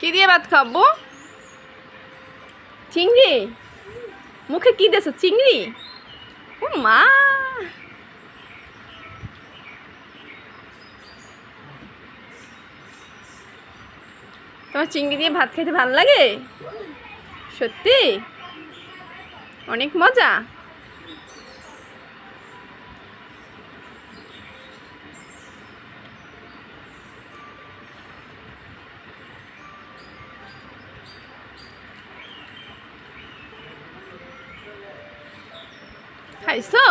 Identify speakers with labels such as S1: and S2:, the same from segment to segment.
S1: কি দিয়ে ভাত খাব? চিংড়ি? মুখে কি দেছো চিংড়ি? ও মা! তোমার চিংড়ি দিয়ে ভাত খেতে ভালো লাগে? সত্যি? অনেক মজা। খাইছো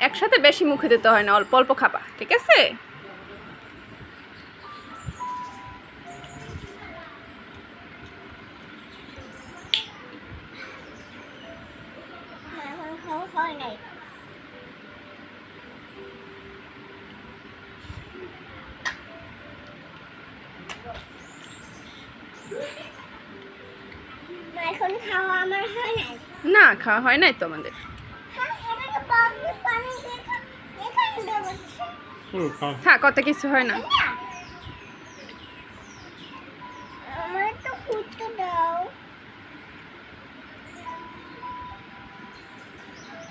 S1: একসাথে বেশি মুখে দিতে হয় না অল্প অল্প খাবা ঠিক আছে? না খাওয়া হয় নাই তো আমাদের
S2: হ্যাঁ,
S1: হ্যাঁ কত কিছু হয় না।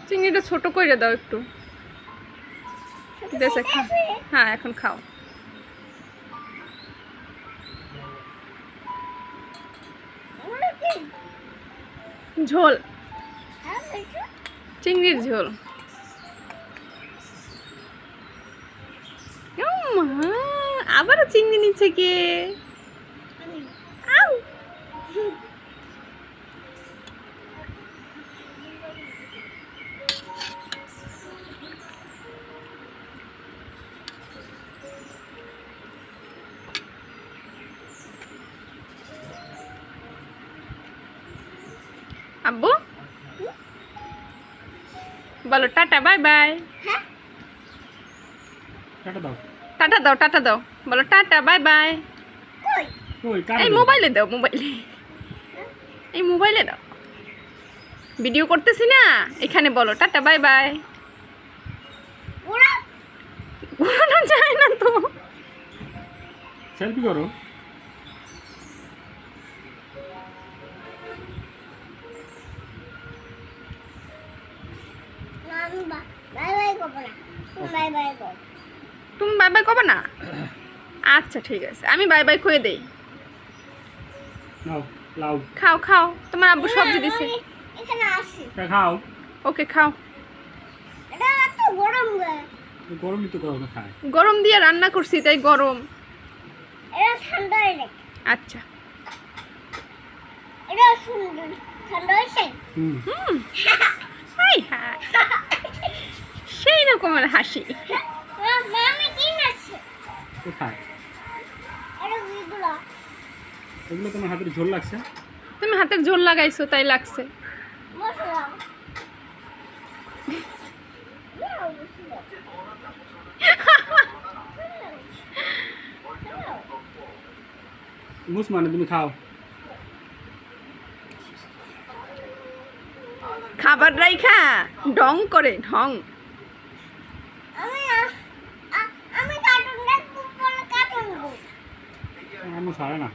S1: চিংড়িটা ছোট করে দাও একটু। দেশে খাও হ্যাঁ এখন খাও। ঝোল।
S2: হ্যাঁ,
S1: চিংড়ির ঝোল। মা, আবারও চিংড়ি নিচ্ছে কে? আব্বু? বলো টাটা বাই বাই।
S2: হ্যাঁ?
S3: দাও।
S1: টাটা দাও টাটা দাও। বলো টাটা বাই বাই। এই মোবাইলে দাও মোবাইলে। এই মোবাইলে দাও। ভিডিও করতেছি না? এখানে বলো টাটা বাই বাই। ঘোরানো যায় না তো।
S3: সেলফি করো।
S2: তুমি বাই বাই করো।
S1: তুমি বাই বাই কবে না? আচ্ছা ঠিক আছে। আমি বাই বাই করে দেই। খাও খাও। তোমার আব্বু সবজি দিছে।
S2: এখানে আসি।
S3: এটা খাও।
S1: ওকে খাও।
S2: গরম গে।
S3: গরমই তো গরমে খায়।
S1: গরম দিয়ে রান্না করছি তাই গরম।
S2: এটা ঠান্ডা
S1: আচ্ছা।
S2: এটা সুন্দর। ঠান্ডা হয়েছে?
S3: হুম।
S1: High high. হাসি।
S3: কোথায়? এগুলো তোমার হাতের ঝোল লাগছে?
S1: তুমি হাতের ঝোল লাগাইছো তাই লাগছে।
S3: মুস মানে তুমি খাও।
S1: খাবার রাইখা ডং করে ঢং।
S2: আ- আমি কার্টুন দেখবো বলে কার্টুন দেখবো
S3: আমার সারে না